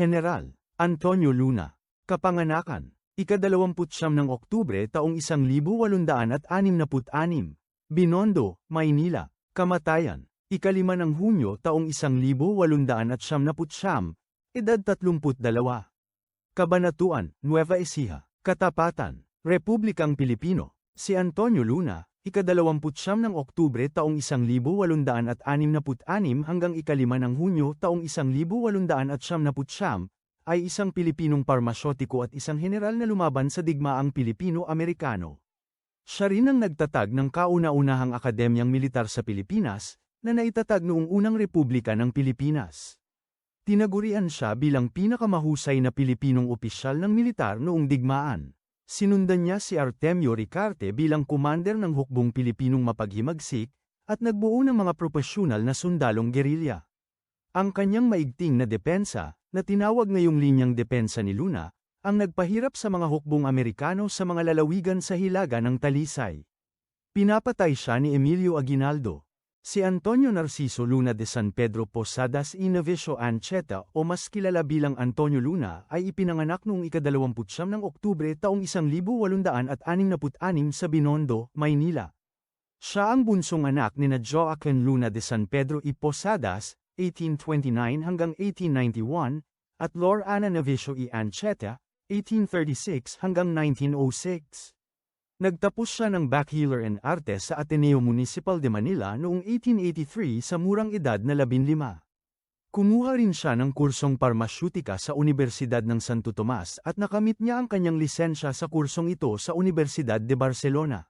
General Antonio Luna. Kapanganakan. Ikadalawamputsyam ng Oktubre taong 1866. Binondo, Maynila. Kamatayan. Ikalima ng Hunyo taong 1879. Edad 32. Kabanatuan, Nueva Ecija. Katapatan. Republikang Pilipino. Si Antonio Luna, ikadalawamputsyam ng Oktubre taong 1866 hanggang ikalima ng Hunyo taong 1879, ay isang Pilipinong parmasyotiko at isang general na lumaban sa digmaang Pilipino-Amerikano. Siya rin ang nagtatag ng kauna-unahang akademyang militar sa Pilipinas, na naitatag noong unang Republika ng Pilipinas. Tinagurian siya bilang pinakamahusay na Pilipinong opisyal ng militar noong digmaan. Sinundan niya si Artemio Ricarte bilang kumander ng hukbong Pilipinong mapaghimagsik, at nagbuo ng mga propesyonal na sundalong gerilya. Ang kanyang maigting na depensa, na tinawag ngayong linyang depensa ni Luna, ang nagpahirap sa mga hukbong Amerikano sa mga lalawigan sa hilaga ng Talisay. Pinapatay siya ni Emilio Aguinaldo. Si Antonio Narciso Luna de San Pedro Posadas y Navicio Ancheta o mas kilala bilang Antonio Luna ay ipinanganak noong ikadalawamputsyam ng Oktubre taong 1866 sa Binondo, Maynila. Siya ang bunsong anak ni na Joaquin Luna de San Pedro y Posadas 1829 hanggang 1891, at Lor Ana Navicio e Ancheta, 1836 hanggang 1906. Nagtapos siya ng Bachelor in Artes sa Ateneo Municipal de Manila noong 1883 sa murang edad na 15. Kumuha rin siya ng kursong parmasyutika sa Universidad ng Santo Tomas at nakamit niya ang kanyang lisensya sa kursong ito sa Universidad de Barcelona.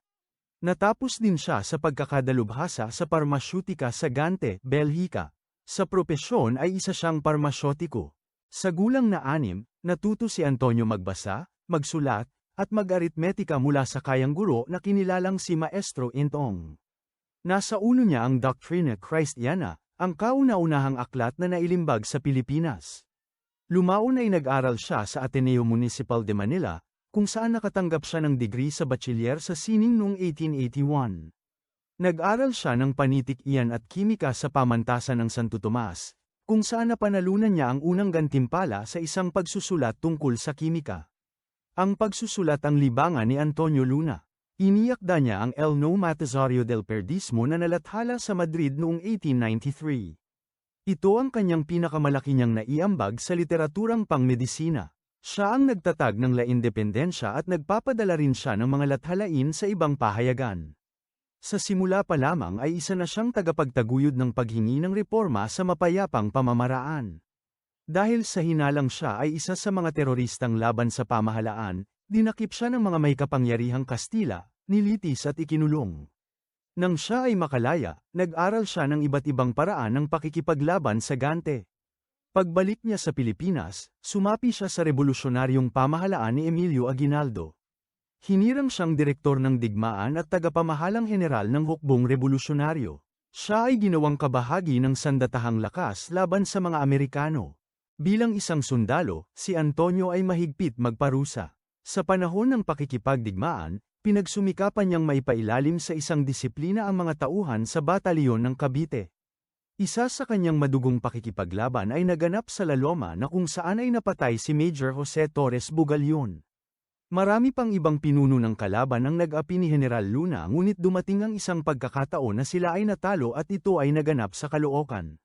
Natapos din siya sa pagkakadalubhasa sa parmasyutika sa Gante, Belgica. Sa propesyon ay isa siyang parmasyotiko. Sa gulang na anim, natuto si Antonio magbasa, magsulat, at mag-aritmetika mula sa kayang guro na kinilalang si Maestro Intong. Nasa ulo niya ang Doctrina Christiana, ang kauna-unahang aklat na nailimbag sa Pilipinas. Lumaon ay nag-aral siya sa Ateneo Municipal de Manila, kung saan nakatanggap siya ng degree sa bachelier sa sining noong 1881. Nag-aral siya ng panitik-iyan at kimika sa pamantasan ng Santo Tomas, kung saan napanalunan niya ang unang gantimpala sa isang pagsusulat tungkol sa kimika. Ang pagsusulat ang libangan ni Antonio Luna. Iniyakda niya ang El No Matazario del Perdismo na nalathala sa Madrid noong 1893. Ito ang kanyang pinakamalaki niyang naiambag sa literaturang pangmedisina. Siya ang nagtatag ng La Independencia at nagpapadala rin siya ng mga lathalain sa ibang pahayagan. Sa simula pa lamang ay isa na siyang tagapagtaguyod ng paghingi ng reforma sa mapayapang pamamaraan. Dahil sa hinalang siya ay isa sa mga teroristang laban sa pamahalaan, dinakip siya ng mga may kapangyarihang Kastila, nilitis at ikinulong. Nang siya ay makalaya, nag-aral siya ng iba't ibang paraan ng pakikipaglaban sa Gante. Pagbalik niya sa Pilipinas, sumapi siya sa revolusyonaryong pamahalaan ni Emilio Aguinaldo. Hinirang siyang direktor ng digmaan at tagapamahalang general ng hukbong revolusyonaryo. Siya ay ginawang kabahagi ng sandatahang lakas laban sa mga Amerikano. Bilang isang sundalo, si Antonio ay mahigpit magparusa. Sa panahon ng pakikipagdigmaan, pinagsumikapan niyang maipailalim sa isang disiplina ang mga tauhan sa batalyon ng Cavite. Isa sa kanyang madugong pakikipaglaban ay naganap sa Laloma na kung saan ay napatay si Major Jose Torres Bugalyon. Marami pang ibang pinuno ng kalaban ang nag-api ni General Luna ngunit dumating ang isang pagkakataon na sila ay natalo at ito ay naganap sa Caloocan.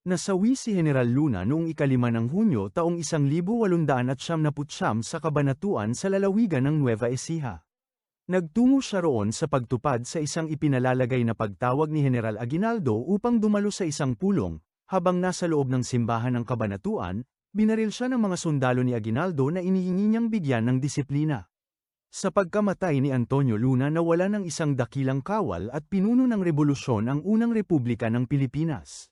Nasawi si General Luna noong ikalima ng Hunyo taong 1879 sa kabanatuan sa lalawigan ng Nueva Ecija. Nagtungo siya roon sa pagtupad sa isang ipinalalagay na pagtawag ni General Aguinaldo upang dumalo sa isang pulong, habang nasa loob ng simbahan ng kabanatuan, Binaril siya ng mga sundalo ni Aguinaldo na inihingi niyang bigyan ng disiplina. Sa pagkamatay ni Antonio Luna nawala ng isang dakilang kawal at pinuno ng revolusyon ang unang republika ng Pilipinas.